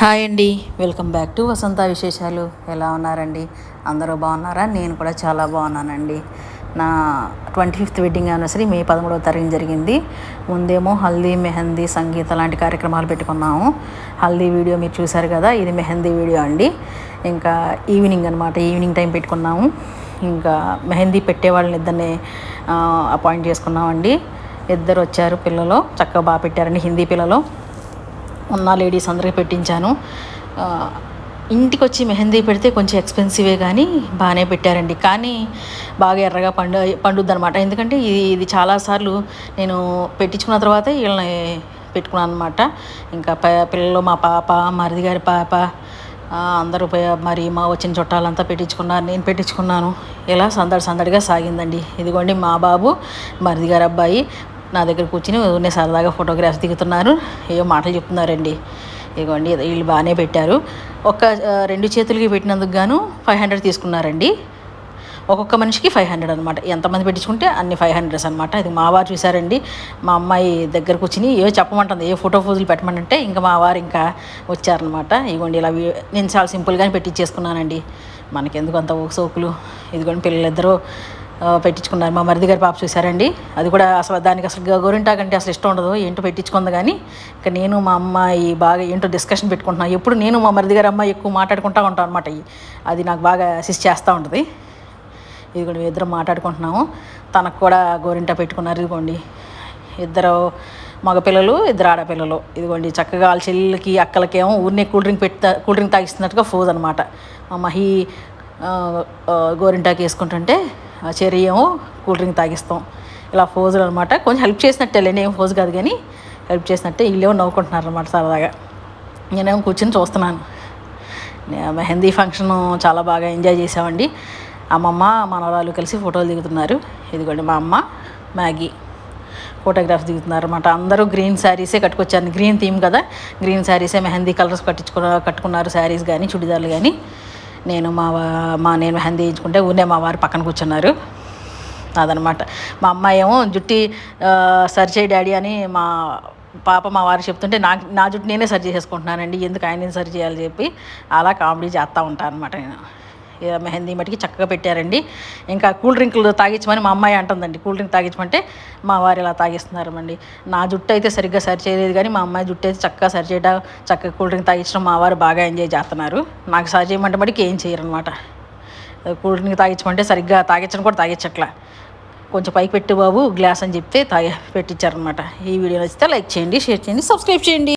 Hi అండి. Welcome back to వసంత విశేషాలు. ఎలా ఉన్నారండి? అందరూ బాగున్నారా? నేను కూడా చాలా బాగున్నానండి. నా twenty fifth wedding anniversary May పదమూడవ తారీఖు జరిగింది. ముందేమో హల్దీ మెహందీ సంగీత లాంటి కార్యక్రమాలు పెట్టుకున్నాము. హల్దీ వీడియో మీరు చూసారు కదా ఇది మెహందీ వీడియో అండి. ఇంకా ఈవినింగ్ అనమాట ఈవినింగ్ టైం పెట్టుకున్నాము. ఇంకా మెహందీ పెట్టే వాళ్ళని ఇద్దరిని అపాయింట్ చేసుకున్నామండి. ఇద్దరు వచ్చారు పిల్లలు చక్కగా బాగా పెట్టారండి హిందీ పిల్లలు. ఉన్న లేడీస్ అందరికీ పెట్టించాను. ఇంటికి వచ్చి మెహందీ పెడితే కొంచెం ఎక్స్పెన్సివే కానీ బాగానే పెట్టారండి. కానీ బాగా ఎర్రగా పండు పండుద్ది అనమాట ఎందుకంటే ఇది ఇది చాలాసార్లు నేను పెట్టించుకున్న తర్వాత వీళ్ళని పెట్టుకున్నాను అనమాట ఇంకా పిల్లలు మా పాప మరిది గారి పాప అందరూ మరి మా వచ్చిన చుట్టాలంతా పెట్టించుకున్నారు. నేను పెట్టించుకున్నాను. ఇలా సందడి సందడిగా సాగిందండి. ఇదిగోండి మా బాబు మరిది గారి అబ్బాయి. నా దగ్గర కూర్చుని నేను సరదాగా ఫోటోగ్రాఫ్స్ దిగుతున్నారు. ఏవో మాటలు చెప్తున్నారండి. ఇదిగోండి వీళ్ళు బాగానే పెట్టారు. ఒక్క రెండు చేతులకి పెట్టినందుకు గాను ఫైవ్ హండ్రెడ్ తీసుకున్నారండి. ఒక్కొక్క మనిషికి ఫైవ్ హండ్రెడ్ అనమాట ఎంతమంది పెట్టించుకుంటే అన్ని ఫైవ్ హండ్రెడ్స్ అనమాట ఇది మా వారు చూసారండి మా అమ్మాయి దగ్గర కూర్చుని ఏ చెప్పమంటుంది ఏ ఫోటో ఫోజులు పెట్టమంటే ఇంకా మా వారు ఇంకా వచ్చారనమాట ఇదిగోండి ఇలా నేను చాలా సింపుల్గానే పెట్టించేసుకున్నానండి మనకెందుకు అంత సోకులు ఇదిగోండి పిల్లలిద్దరూ పెట్టించుకున్నారు. మా మరిది గారి పాప చూసారండి అది కూడా అసలు దానికి అసలు గోరింటాకంటే అసలు ఇష్టం ఉండదు. ఏంటో పెట్టించుకుంది కానీ ఇంకా నేను మా అమ్మాయి బాగా ఏంటో డిస్కషన్ పెట్టుకుంటున్నాను ఎప్పుడు నేను మా మరిది గారి అమ్మాయి ఎక్కువ మాట్లాడుకుంటా ఉంటాం అనమాట అది నాకు బాగా అసిస్ట్ చేస్తూ ఉంటుంది. ఇది కూడా ఇద్దరం మాట్లాడుకుంటున్నాము. తనకు కూడా గోరింట పెట్టుకున్నారు. ఇదిగోండి. ఇద్దరు మగపిల్లలు ఇద్దరు ఆడపిల్లలు. ఇదిగోండి. చక్కగా వాళ్ళ చెల్లెలకి అక్కలకేమో ఊరినే కూల్ డ్రింక్ పెట్టి కూల్ డ్రింక్ తాగిస్తున్నట్టుగా ఫోజ్ అనమాట మా మహి గోరింటాకి వేసుకుంటుంటే ఆ ఏమో కూల్ డ్రింక్ తాగిస్తాం. ఇలా ఫోజులు అనమాట కొంచెం హెల్ప్ చేసినట్టే లేని ఏం ఫోజు కాదు కానీ హెల్ప్ చేసినట్టే. వీళ్ళేమో నవ్వుకుంటున్నారు అనమాట సరదాగా. నేనేమో కూర్చొని చూస్తున్నాను. మెహందీ ఫంక్షన్ చాలా బాగా ఎంజాయ్ చేసామండి అమ్మమ్మ మనవరాలు కలిసి ఫోటోలు దిగుతున్నారు. ఇదిగోండి మా అమ్మ మ్యాగీ ఫోటోగ్రాఫ్ దిగుతున్నారు అనమాట అందరూ గ్రీన్ శారీసే కట్టుకొచ్చారు. గ్రీన్ థీమ్ కదా. గ్రీన్ శారీసే మెహందీ కలర్స్ కట్టించుకున్న కట్టుకున్నారు శారీస్ కానీ చుడిదార్లు కానీ నేను మా మా నేను మెహందీ వేయించుకుంటే ఊనే మా వారు పక్కన కూర్చున్నారు. అదనమాట మా అమ్మాయి ఏమో జుట్టి సరిచే డాడీ అని మా పాప మా వారు చెప్తుంటే నా నా జుట్టు నేనే సరి చేసేసుకుంటున్నానండి ఎందుకు ఆయన సరి చేయాలి చెప్పి అలా కామెడీ చేస్తూ ఉంటాను అనమాట నేను. మెహందీ మటుకి చక్కగా పెట్టారండి. ఇంకా కూల్ డ్రింకులు తాగించమని మా అమ్మాయి అంటుందండి కూల్ డ్రింక్ తాగించమంటే మా వారు ఇలా తాగిస్తున్నారండి నా జుట్టు అయితే సరిగ్గా సరి చేయలేదు కానీ మా అమ్మాయి జుట్టు అయితే చక్కగా సరి చేయడం చక్కగా కూల్ డ్రింక్ తాగించడం మా వారు బాగా ఎంజాయ్ చేస్తున్నారు. నాకు సరి చేయమంటే మటుకు ఏం చేయరు అనమాట కూల్ డ్రింక్ తాగించమంటే సరిగ్గా తాగించడం కూడా తాగించట్లా కొంచెం పైకి పెట్టు బాబు గ్లాస్ అని చెప్తే తాగి పెట్టించారనమాట ఈ వీడియో నచ్చితే లైక్ చేయండి షేర్ చేయండి సబ్స్క్రైబ్ చేయండి.